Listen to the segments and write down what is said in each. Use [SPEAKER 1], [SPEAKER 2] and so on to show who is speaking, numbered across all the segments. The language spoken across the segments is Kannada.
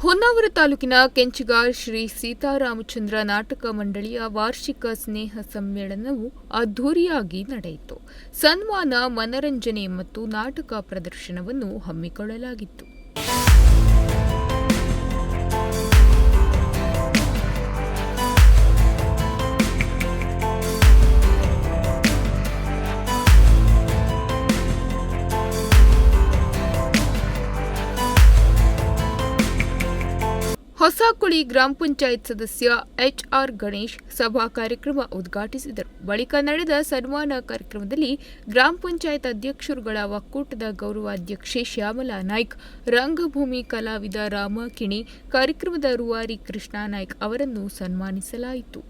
[SPEAKER 1] ಹೊನ್ನಾವರ ತಾಲೂಕಿನ ಕೆಂಚಿಗಾರ್ ಶ್ರೀ ಸೀತಾರಾಮಚಂದ್ರ ನಾಟಕ ಮಂಡಳಿಯ ವಾರ್ಷಿಕ ಸ್ನೇಹ ಸಮ್ಮೇಳನವು ಅದ್ಧೂರಿಯಾಗಿ ನಡೆಯಿತು. ಸನ್ಮಾನ, ಮನರಂಜನೆ ಮತ್ತು ನಾಟಕ ಪ್ರದರ್ಶನವನ್ನು ಹಮ್ಮಿಕೊಳ್ಳಲಾಗಿತ್ತು. ಹೊಸಕುಳಿ ಗ್ರಾಮ ಪಂಚಾಯತ್ ಸದಸ್ಯ ಎಚ್ ಆರ್ ಗಣೇಶ್ ಸಭಾ ಕಾರ್ಯಕ್ರಮ ಉದ್ಘಾಟಿಸಿದರು. ಬಳಿಕ ನಡೆದ ಸನ್ಮಾನ ಕಾರ್ಯಕ್ರಮದಲ್ಲಿ ಗ್ರಾಮ ಪಂಚಾಯತ್ ಅಧ್ಯಕ್ಷರುಗಳ ಒಕ್ಕೂಟದ ಗೌರವಾಧ್ಯಕ್ಷೆ ಶ್ಯಾಮಲಾ ನಾಯ್ಕ್, ರಂಗಭೂಮಿ ಕಲಾವಿದ ರಾಮಕಿಣಿ ಕಾರ್ಯಕ್ರಮದ ರುವಾರಿ ಕೃಷ್ಣಾ ನಾಯ್ಕ್ ಅವರನ್ನು ಸನ್ಮಾನಿಸಲಾಯಿತು.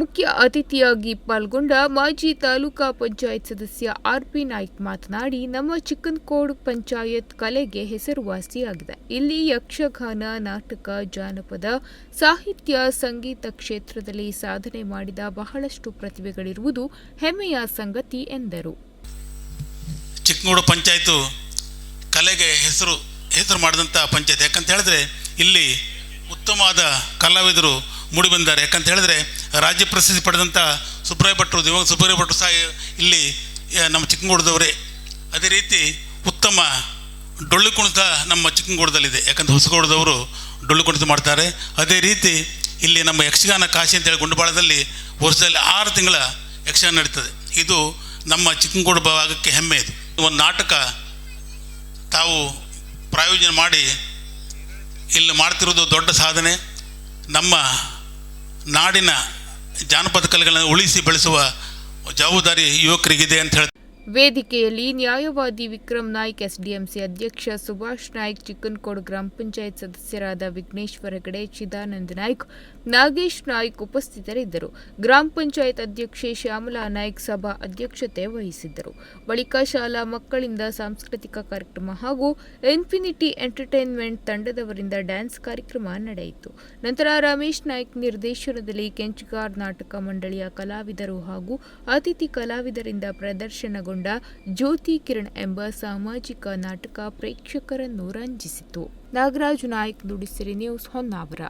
[SPEAKER 1] ಮುಖ್ಯ ಅತಿಥಿಯಾಗಿ ಪಾಲ್ಗೊಂಡ ಮಾಜಿ ತಾಲೂಕಾ ಪಂಚಾಯತ್ ಸದಸ್ಯ ಆರ್ ಪಿ ನಾಯ್ಕ್ ಮಾತನಾಡಿ, ನಮ್ಮ ಚಿಕ್ಕನ್ಕೋಡ್ ಪಂಚಾಯತ್ ಕಲೆಗೆ ಹೆಸರುವಾಸಿಯಾಗಿದೆ. ಇಲ್ಲಿ ಯಕ್ಷಗಾನ, ನಾಟಕ, ಜಾನಪದ, ಸಾಹಿತ್ಯ, ಸಂಗೀತ ಕ್ಷೇತ್ರದಲ್ಲಿ ಸಾಧನೆ ಮಾಡಿದ ಬಹಳಷ್ಟು ಪ್ರತಿಭೆಗಳಿರುವುದು ಹೆಮ್ಮೆಯ ಸಂಗತಿ ಎಂದರು.
[SPEAKER 2] ಚಿಕ್ಕನೋಡು ಪಂಚಾಯತ್ ಕಲೆಗೆ ಹೆಸರು ಹೆಸರು ಮಾಡಿದಂಥ ಪಂಚಾಯತ್. ಯಾಕಂತ ಹೇಳಿದ್ರೆ, ಇಲ್ಲಿ ಉತ್ತಮವಾದ ಕಲಾವಿದರು ಮೂಡಿಬಂದಿದ್ದಾರೆ ಯಾಕಂತ ಹೇಳಿದ್ರೆ ರಾಜ್ಯ ಪ್ರಶಸ್ತಿ ಪಡೆದಂಥ ಸುಬ್ರಾಯ ಭಟ್ರು ದಿವಂಗ ಸುಬ್ರಾಯ ಭಟ್ರು ಸಹ ಇಲ್ಲಿ ನಮ್ಮ ಚಿಕ್ಕಮಗಳೂರದವರೇ. ಅದೇ ರೀತಿ ಉತ್ತಮ ಡೊಳ್ಳು ಕುಣಿತ ನಮ್ಮ ಚಿಕ್ಕಮಗಳೂರದಲ್ಲಿದೆ. ಯಾಕಂದರೆ ಹೊಸಗೋಡದವರು ಡೊಳ್ಳು ಕುಣಿತ ಮಾಡ್ತಾರೆ. ಅದೇ ರೀತಿ ಇಲ್ಲಿ ನಮ್ಮ ಯಕ್ಷಗಾನ ಕಾಶಿ ಅಂತೇಳಿ ಗುಂಡುಬಾಳದಲ್ಲಿ ವರ್ಷದಲ್ಲಿ ಆರು ತಿಂಗಳ ಯಕ್ಷಗಾನ ನಡೀತದೆ. ಇದು ನಮ್ಮ ಚಿಕ್ಕಮಗಳೂರು ಭಾಗಕ್ಕೆ ಹೆಮ್ಮೆ ಇದು. ಒಂದು ನಾಟಕ ತಾವು ಪ್ರಾಯೋಜನೆ ಮಾಡಿ ಇಲ್ಲಿ ಮಾಡ್ತಿರೋದು ದೊಡ್ಡ ಸಾಧನೆ. ನಮ್ಮ ನಾಡಿನ ಜಾನಪದ ಕಲೆಗಳನ್ನು ಉಳಿಸಿ ಬೆಳೆಸುವ ಜವಾಬ್ದಾರಿ ಯುವಕರಿಗಿದೆ ಅಂತ ಹೇಳಿ
[SPEAKER 1] ವೇದಿಕೆಯಲ್ಲಿ ನ್ಯಾಯವಾದಿ ವಿಕ್ರಮ್ ನಾಯ್ಕ್, ಎಸ್ಡಿಎಂಸಿ ಅಧ್ಯಕ್ಷ ಸುಭಾಷ್ ನಾಯ್ಕ್, ಚಿಕ್ಕನ್ಕೋಡ್ ಗ್ರಾಮ ಪಂಚಾಯತ್ ಸದಸ್ಯರಾದ ವಿಘ್ನೇಶ್ವರ ಹೆಗಡೆ, ಚಿದಾನಂದ ನಾಯ್ಕ್, ನಾಗೇಶ್ ನಾಯ್ಕ್ ಉಪಸ್ಥಿತರಿದ್ದರು. ಗ್ರಾಮ ಪಂಚಾಯತ್ ಅಧ್ಯಕ್ಷೆ ಶ್ಯಾಮಲಾ ನಾಯ್ಕ್ ಸಭಾ ಅಧ್ಯಕ್ಷತೆ ವಹಿಸಿದ್ದರು. ಬಳಿಕ ಶಾಲಾ ಮಕ್ಕಳಿಂದ ಸಾಂಸ್ಕೃತಿಕ ಕಾರ್ಯಕ್ರಮ ಹಾಗೂ ಇನ್ಫಿನಿಟಿ ಎಂಟರ್ಟೈನ್ಮೆಂಟ್ ತಂಡದವರಿಂದ ಡ್ಯಾನ್ಸ್ ಕಾರ್ಯಕ್ರಮ ನಡೆಯಿತು. ನಂತರ ರಮೇಶ್ ನಾಯ್ಕ್ ನಿರ್ದೇಶನದಲ್ಲಿ ಕೆಂಚಗಾರ್ ನಾಟಕ ಮಂಡಳಿಯ ಕಲಾವಿದರು ಹಾಗೂ ಅತಿಥಿ ಕಲಾವಿದರಿಂದ ಪ್ರದರ್ಶನಗೊಂಡ ಜ್ಯೋತಿ ಕಿರಣ್ ಎಂಬ ಸಾಮಾಜಿಕ ನಾಟಕ ಪ್ರೇಕ್ಷಕರನ್ನು ರಂಜಿಸಿತು. ನಾಗರಾಜು ನಾಯಕ್ ನುಡಿಸಿರಿ ನ್ಯೂಸ್ ಹೊನ್ನಾವರ.